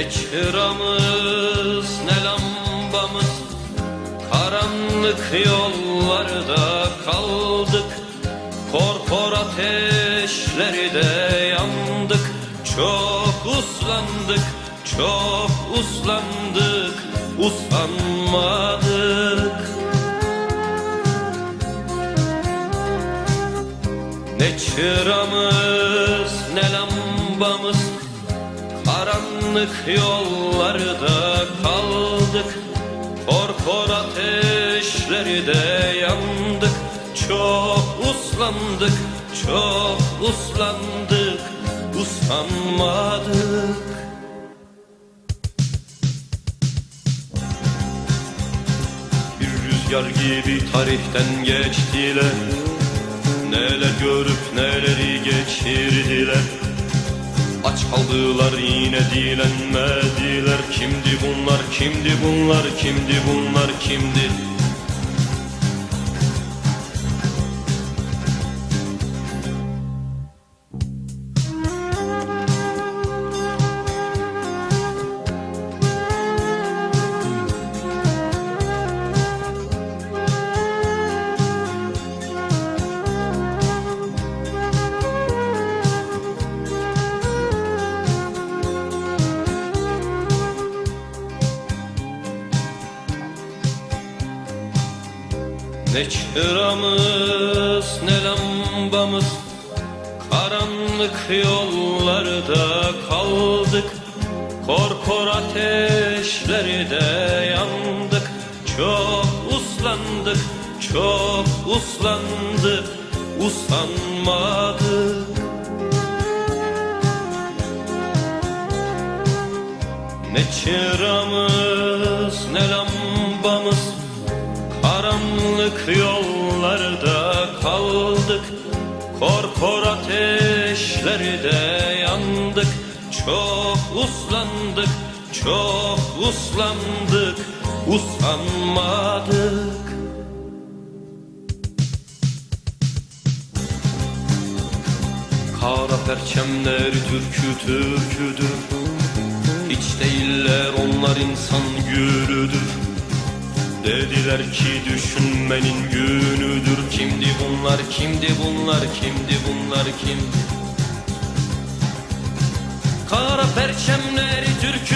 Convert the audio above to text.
Ne çıramız ne lambamız? Karanlık yollarda kaldık. Korkor ateşleri de yandık. Çok uslandık, çok uslandık. Usanmadık. Ne çıramız ne lambamız Karanlık yollarda kaldık. Korkor ateşleri de yandık. Çok uslandık, çok uslandık. Usanmadık. Bir rüzgar gibi tarihten geçtiler. Neler görüp neleri geçirdiler Aç kaldılar yine dilenmediler. Kimdi bunlar kimdi bunlar kimdi bunlar kimdi Ne çıramız ne lambamız Karanlık yollarda kaldık. Korkor ateşleri de yandık Çok uslandık, çok uslandık Usanmadık Ne çıramız Karanlık yollarda kaldık. Korkor ateşleri de yandık. Çok uslandık, çok uslandık. Usanmadık. Kara perçemleri türkü türküdür. Hiç değiller onlar insan gülüdür Dediler ki düşünmenin günüdür. Kimdi bunlar kimdi bunlar kimdi bunlar kim? Kara perçemleri türküdür